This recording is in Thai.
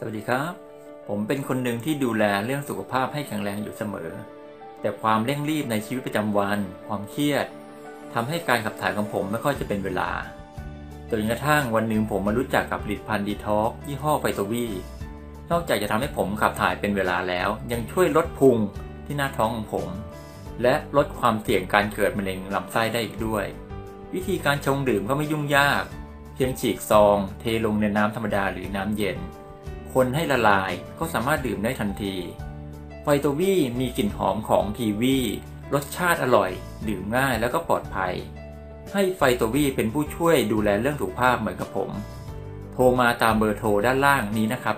สวัสดีครับ ผมเป็นคนหนึ่งที่ดูแลเรื่องสุขภาพให้แข็งแรงอยู่เสมอ แต่ความเร่งรีบในชีวิตประจำวัน ความเครียดทำให้การขับถ่ายของผมไม่ค่อยจะเป็นเวลาจนกระทั่งวันหนึ่งผมมารู้จักกับผลิตภัณฑ์ดีท็อกยี่ห้อไฟโตวีนอกจากจะทำให้ผมขับถ่ายเป็นเวลาแล้ว ยังช่วยลดพุงที่หน้าท้องของผม และลดความเสี่ยงการเกิดมะเร็งลำไส้ได้อีกด้วย วิธีการชงดื่มก็ไม่ยุ่งยาก เพียงฉีกซอง เทลงในน้ำธรรมดาหรือน้ำเย็น คนให้ละลายก็สามารถดื่มได้ทันทีไฟโตวีมีกลิ่นหอมของทีวีรสชาติอร่อย ดื่มง่ายแล้วก็ปลอดภัย ให้ไฟโตวีเป็นผู้ช่วยดูแลเรื่องสุขภาพเหมือนกับผม โทรมาตามเบอร์โทรด้านล่างนี้นะครับ